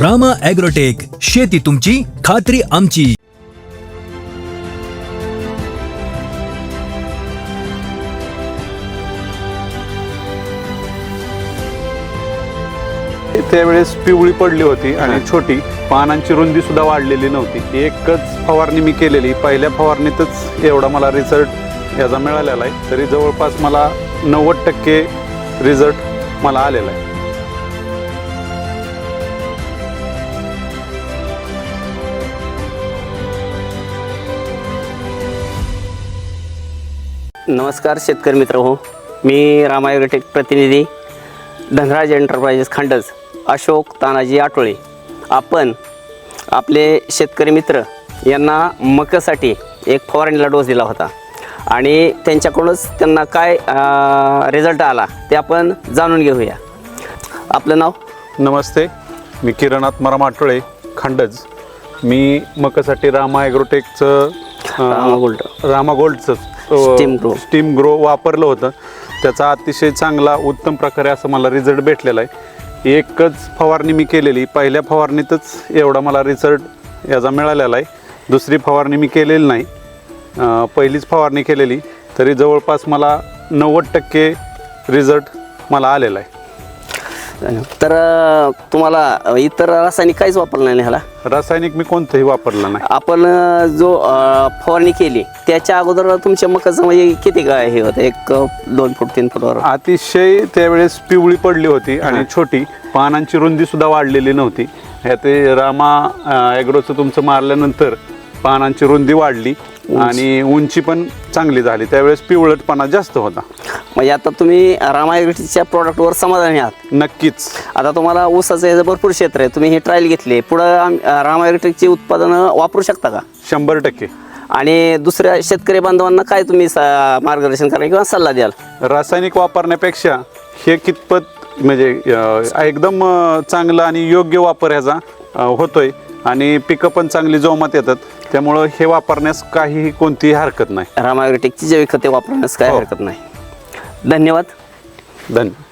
Rama agrotech शेती तुमची खात्री आमची. त्यावेळेस पिवळी पडली होती आणि छोटी पानांची रुंदी सुद्धा वाढलेली नव्हती. एकच फवारणी मी केलेली. पहिल्या फवारणीतच एवढा मला रिझल्ट याचा मिळालेला आहे. तरी जवळपास मला नव्वद टक्के रिझल्ट मला आलेला आहे. नमस्कार शेतकरी मित्र हो. मी रामायोटेक प्रतिनिधी धनराज एंटरप्राइजेस खांडज अशोक तानाजी आटोळे आपण आपले शेतकरी मित्र यांना मकासाठी एक फवारणीला डोस दिला होता आणि त्यांच्याकडूनच त्यांना काय रिझल्ट आला ते आपण जाणून घेऊया. आपलं नाव? नमस्ते मी किरण आत्माराम आठवळे खंडज. मी मकासाठी रामा ॲग्रोटेकचं रामा गोल्ड. रामा गोल्डचं Steam Grow. स्टीम ग्रो वापरलं होतं. त्याचा अतिशय चांगला उत्तम प्रकारे असं मला रिझल्ट भेटलेला आहे. एकच फवारणी मी केलेली. पहिल्या फवारणीतच एवढा मला रिझल्ट याचा मिळालेला आहे. दुसरी फवारणी मी केलेली नाही. पहिलीच फवारणी केलेली. तरी जवळपास मला नव्वद टक्के रिझल्ट मला आलेला आहे. तर अं, तुम्हाला इतर रासायनिक काहीच वापरलं नाही ह्याला? रासायनिक मी कोणतंही वापरलं नाही. आपण अ, जो अ, फवारणी केली त्याच्या अगोदर तुमच्या मकाचं म्हणजे किती काय हे होतं? एक अ, दोन फूट तीन फुटावर अतिशय त्यावेळेस पिवळी पडली होती आणि छोटी. पानांची रुंदी सुद्धा वाढलेली नव्हती. ह्या ते रामा ॲग्रोचं तुमचं मारल्यानंतर पानांची रुंदी वाढली आणि उंची पण चांगली झाली. त्यावेळेस पिवळटपणा जास्त होता. म्हणजे आता तुम्ही रामायग्रिटीच्या प्रॉडक्टवर समाधानी आहात? नक्कीच. आता तुम्हाला ऊसाचं याचं भरपूर क्षेत्र आहे तुम्ही हे ट्रायल घेतले. पुढं रामायग्रिटिकची उत्पादनं वापरू शकता का? शंभर टक्के. आणि दुसऱ्या शेतकरी बांधवांना काय तुम्ही मार्गदर्शन करा किंवा सल्ला द्याल? रासायनिक वापरण्यापेक्षा हे कितपत म्हणजे एकदम चांगलं आणि योग्य वापर ह्याचा होतोय. आणि पिकं पण चांगली जोमात येतात. त्यामुळं हे वापरण्यास काहीही कोणतीही हरकत नाही. रामायग्रिटिकची जैविक खते वापरण्यास काय हो. हरकत नाही. धन्यवाद. धन्यवाद